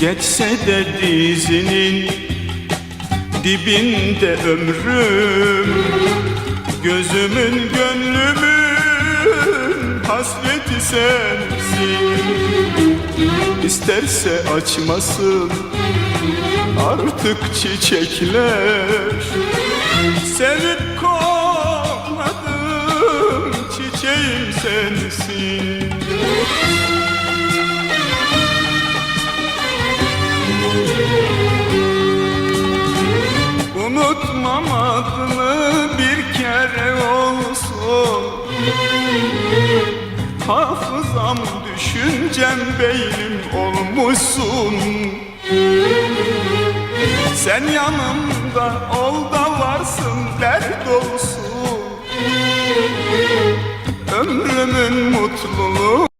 Geçse de dizinin dibinde ömrüm Gözümün gönlümün hasreti sensin. İsterse açmasın artık çiçekler. Sevip kokladım çiçeğim sensin Unutmam adını bir kere olsun? Hafızam düşüncem beynim olmuşsun. Sen yanımda ol da varsın dert olsun. Ömrümün mutluluğu